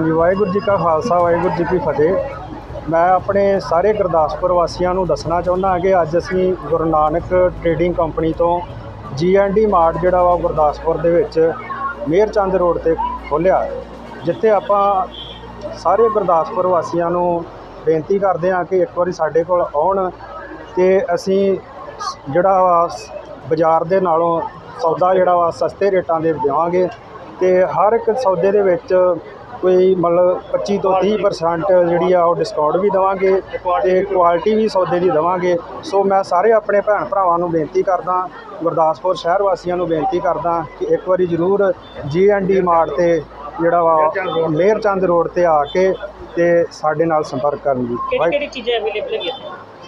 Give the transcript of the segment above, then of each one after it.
ਹਾਂਜੀ, ਵਾਹਿਗੁਰੂ ਜੀ ਕਾ ਖਾਲਸਾ, ਵਾਹਿਗੁਰੂ ਜੀ ਕੀ ਫਤਿਹ। ਮੈਂ ਆਪਣੇ ਸਾਰੇ ਗੁਰਦਾਸਪੁਰ ਵਾਸੀਆਂ ਨੂੰ ਦੱਸਣਾ ਚਾਹੁੰਦਾ ਕਿ ਅੱਜ ਅਸੀਂ ਗੁਰੂ ਨਾਨਕ ਟਰੇਡਿੰਗ ਕੰਪਨੀ ਤੋਂ ਡੀ ਮਾਰਟ ਜਿਹੜਾ ਵਾ ਗੁਰਦਾਸਪੁਰ ਦੇ ਵਿੱਚ ਮੇਰ ਚੰਦ ਰੋਡ ਤੇ ਖੋਲ੍ਹਿਆ ਜਿੱਥੇ ਆਪਾਂ ਸਾਰੇ ਗੁਰਦਾਸਪੁਰ ਵਾਸੀਆਂ ਨੂੰ ਬੇਨਤੀ ਕਰਦੇ ਹਾਂ ਕਿ ਇੱਕ ਵਾਰੀ ਸਾਡੇ ਕੋਲ ਆਉਣ ਤੇ ਅਸੀਂ ਜਿਹੜਾ ਵਾ ਬਾਜ਼ਾਰ ਦੇ ਨਾਲੋਂ ਸੌਦਾ ਜਿਹੜਾ ਵਾ ਸਸਤੇ ਰੇਟਾਂ ਦੇ ਦੇਵਾਂਗੇ ਤੇ ਹਰ ਇੱਕ ਸੌਦੇ ਦੇ ਵਿੱਚ ਕੋਈ ਮਤਲਬ 25 ਤੋਂ 30% ਜਿਹੜੀ ਆ ਉਹ ਡਿਸਕਾਊਂਟ ਵੀ ਦੇਵਾਂਗੇ ਤੇ ਕੁਆਲਿਟੀ ਵੀ ਸੌਦੇ ਦੀ ਦੇਵਾਂਗੇ। ਸੋ ਮੈਂ ਸਾਰੇ ਆਪਣੇ ਭੈਣ ਭਰਾਵਾਂ ਨੂੰ ਬੇਨਤੀ ਕਰਦਾ ਗੁਰਦਾਸਪੁਰ ਸ਼ਹਿਰ ਵਾਸੀਆਂ ਨੂੰ ਬੇਨਤੀ ਕਰਦਾ ਕਿ ਇੱਕ ਵਾਰੀ ਜ਼ਰੂਰ ਡੀ ਮਾਰਟ ਤੇ ਜਿਹੜਾ ਵਾ ਮੇਰ ਚੰਦ ਰੋਡ ਤੇ। ਆ ਕੇ ਤੇ ਸਾਡੇ ਨਾਲ ਸੰਪਰਕ ਕਰਨ ਦੀ ਕਿਹੜੀ ਕਿਹੜੀ ਚੀਜ਼ਾਂ ਅਵੇਲੇਬਲ ਹੈਗੀਆਂ?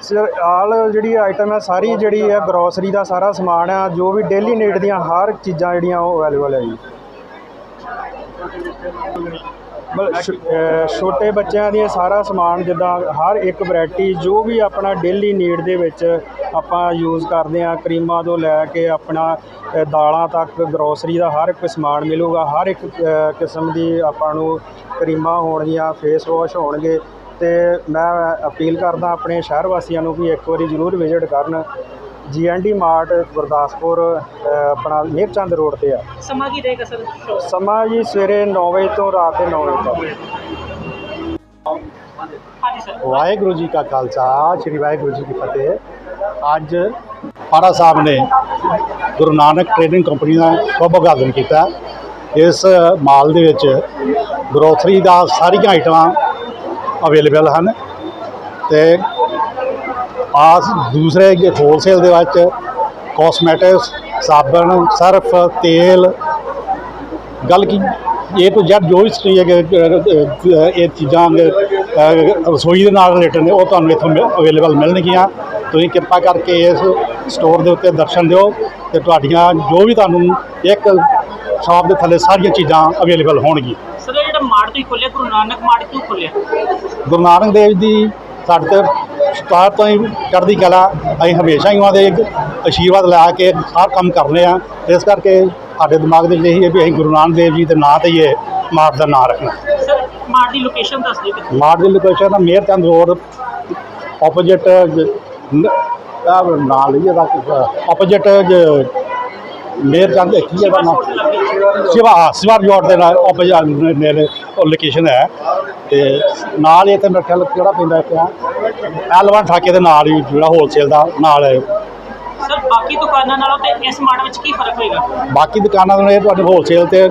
ਸਰ ਆਲ ਜਿਹੜੀ ਆਈਟਮ ਹੈ ਸਾਰੀ ਜਿਹੜੀ ਹੈ ਗਰੋਸਰੀ ਦਾ ਸਾਰਾ ਸਮਾਨ ਆ ਜੋ ਵੀ ਡੇਲੀ ਨੀਡ ਦੀਆਂ ਹਰ ਚੀਜ਼ਾਂ ਜਿਹੜੀਆਂ ਉਹ ਅਵੇਲੇਬਲ ਹੈ ਜੀ। ਛੋਟੇ ਬੱਚਿਆਂ ਦੀਆਂ ਸਾਰਾ ਸਮਾਨ ਜਿੱਦਾਂ ਹਰ ਇੱਕ ਵੈਰਾਈਟੀ ਜੋ ਵੀ ਆਪਣਾ ਡੇਲੀ ਨੀਡ ਦੇ ਵਿੱਚ ਆਪਾਂ ਯੂਜ਼ ਕਰਦੇ ਆ ਕਰੀਮਾਂ ਤੋਂ ਲੈ ਕੇ ਆਪਣਾ ਦਾਲਾਂ ਤੱਕ ਗਰੋਸਰੀ ਦਾ ਹਰ ਇੱਕ ਸਮਾਨ ਮਿਲੂਗਾ ਹਰ ਇੱਕ ਕਿਸਮ ਦੀ ਆਪਾਂ ਨੂੰ ਕਰੀਮਾਂ ਹੋਣਗੀਆਂ ਫੇਸ ਵਾਸ਼ ਹੋਣਗੇ। ਤੇ ਮੈਂ ਅਪੀਲ ਕਰਦਾ ਆਪਣੇ ਸ਼ਹਿਰ ਵਾਸੀਆਂ ਨੂੰ ਕਿ ਇੱਕ ਵਾਰੀ ਜ਼ਰੂਰ ਵਿਜ਼ਿਟ ਕਰਨ। ਡੀ ਮਾਰਟ ਗੁਰਦਾਸਪੁਰ ਆਪਣਾ ਮਿਹਰਚੰਦ ਰੋਡ ਤੇ ਆ। ਸਮਾਂ ਕੀ ਰਹੇਗਾ ਸਰ? ਸਮਾਂ ਜੀ ਸਵੇਰੇ 9 ਵਜੇ ਤੋਂ ਰਾਤ ਦੇ 9 ਵਜੇ ਤੱਕ। ਵਾਹਿਗੁਰੂ ਜੀ ਕਾ ਖਾਲਸਾ ਸ੍ਰੀ ਵਾਹਿਗੁਰੂ ਜੀ ਕੀ ਫਤਿਹ। ਅੱਜ ਪਾਰਾ ਸਾਹਿਬ ਨੇ ਗੁਰੂ ਨਾਨਕ ਟ੍ਰੇਡਿੰਗ ਕੰਪਨੀ ਦਾ ਸ਼ੁਭ ਉਦਘਾਟਨ ਕੀਤਾ। ਇਸ ਮਾਲ ਦੇ ਵਿੱਚ ਗਰੋਸਰੀ ਦਾ ਸਾਰੀਆਂ ਆਈਟਮਾਂ ਅਵੇਲੇਬਲ ਹਨ ਤੇ ਆਸ ਦੂਸਰੇ ਹੋਲਸੇਲ ਦੇ ਵਿੱਚ ਕਾਸਮੈਟਿਕਸ ਸਾਬਣ ਸਰਫ ਤੇਲ। ਗੱਲ ਕੀ ਇਹ ਤੋਂ ਜਦ ਜੋ ਵੀ ਸਟਰੀ ਹੈ ਇਹ ਚੀਜ਼ਾਂ ਰਸੋਈ ਦੇ ਨਾਲ ਰਿਲੇਟਡ ਨੇ ਉਹ ਤੁਹਾਨੂੰ ਇੱਥੋਂ ਅਵੇਲੇਬਲ ਮਿਲਣਗੀਆਂ। ਤੁਸੀਂ ਕਿਰਪਾ ਕਰਕੇ ਇਸ ਸਟੋਰ ਦੇ ਉੱਤੇ ਦਰਸ਼ਨ ਦਿਓ ਤੇ ਤੁਹਾਡੀਆਂ ਜੋ ਵੀ ਤੁਹਾਨੂੰ ਇੱਕ ਸ਼ਾਪ ਦੇ ਥੱਲੇ ਸਾਰੀਆਂ ਚੀਜ਼ਾਂ ਅਵੇਲੇਬਲ ਹੋਣਗੀਆਂ। ਸਰ ਜਿਹੜਾ ਮਾਰਟ ਤੁਸੀਂ ਖੋਲਿਆ ਗੁਰੂ ਨਾਨਕ ਮਾਰਟ ਕਿਉਂ ਖੋਲਿਆ ਗੁਰੂ ਨਾਨਕ ਦੇਵ ਦੀ ਸਾਡੇ ਤੇ ਸਟਾਰਟ ਤੋਂ ਹੀ ਚੜ੍ਹਦੀ ਕਲਾ ਅਸੀਂ ਹਮੇਸ਼ਾ ਹੀ ਉਹਨਾਂ ਦੇ ਇੱਕ ਆਸ਼ੀਰਵਾਦ ਲੈ ਕੇ ਹਰ ਕੰਮ ਕਰਨੇ ਆ। ਇਸ ਕਰਕੇ ਸਾਡੇ ਦਿਮਾਗ ਦੇ ਵਿੱਚ ਇਹੀ ਹੈ ਵੀ ਅਸੀਂ ਗੁਰੂ ਨਾਨਕ ਦੇਵ ਜੀ ਦੇ ਨਾਂ ਤੇ ਹੀ ਇਹ ਮਾਰਟ ਦਾ ਨਾਂ ਰੱਖਣਾ। ਸਰ ਮਾਰਟ ਦੀ ਲੋਕੇਸ਼ਨ ਦੱਸ ਦਿਓ ਮਾਰਟ ਦੀ ਲੋਕੇਸ਼ਨ ਹੈ ਮੇਰ ਚੰਦ ਰੋਡ ਆਪੋਜੀਟ ਆ ਨਾਲ ਹੀ ਇਹਦਾ ਆਪੋਜੀਟ ਮੇਰ ਚੰਦ ਕੀ ਹੈ ਦਾ ਨਾਮ ਸਿਵਾ ਸਿਵਾ ਰਿਜ਼ੋਰਟ ਦੇ ਨਾਲ ਆਪੋਜੀਟ ਨੇੜੇ ਲੋਕੇਸ਼ਨ ਹੈ। ਤੇ ਨਾਲ ਹੀ ਇੱਥੇ ਮੇਰੇ ਖਿਆਲ ਕਿਹੜਾ ਪੈਂਦਾ ਇੱਥੇ ਆ। ਐਲਵਨ ਠਾਕੇ ਦੇ ਨਾਲ ਹੀ ਜਿਹੜਾ ਹੋਲਸੇਲ ਦਾ ਨਾਲ ਹੈ। ਸਰ ਬਾਕੀ ਦੁਕਾਨਾਂ ਨਾਲੋਂ ਤੇ ਇਸ ਮਾਰਟ ਵਿੱਚ ਕੀ ਫ਼ਰਕ ਹੋਏਗਾ? ਬਾਕੀ ਦੁਕਾਨਾਂ ਤੋਂ ਇਹ ਤੁਹਾਡੇ ਹੋਲਸੇਲ ਤੇ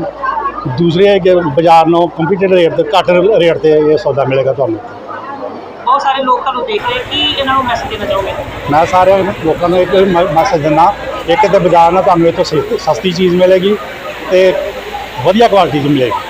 ਦੂਸਰੇ ਬਾਜ਼ਾਰ ਨਾਲੋਂ ਕੰਪੀਟੀਟਿਵ ਰੇਟ ਤੇ ਘੱਟ ਰੇਟ ਤੇ ਇਹ ਸੌਦਾ ਮਿਲੇਗਾ ਤੁਹਾਨੂੰ। ਬਹੁਤ ਸਾਰੇ ਲੋਕ ਤੁਹਾਨੂੰ ਦੇਖ ਰਹੇ ਕੀ ਇਹਨਾਂ ਨੂੰ ਮੈਸੇਜ ਦੇਣਾ ਚਾਹੋਗੇ? ਮੈਂ ਸਾਰੇ ਲੋਕਾਂ ਨੂੰ ਇੱਕ ਮੈਸੇਜ ਦਿੰਦਾ ਇੱਕ ਤੇ ਬਾਜ਼ਾਰ ਨਾਲ ਤੁਹਾਨੂੰ ਇੱਥੋਂ ਸਸਤੀ ਚੀਜ਼ ਮਿਲੇਗੀ ਤੇ ਵਧੀਆ ਕੁਆਲਿਟੀ ਦੀ ਮਿਲੇਗੀ।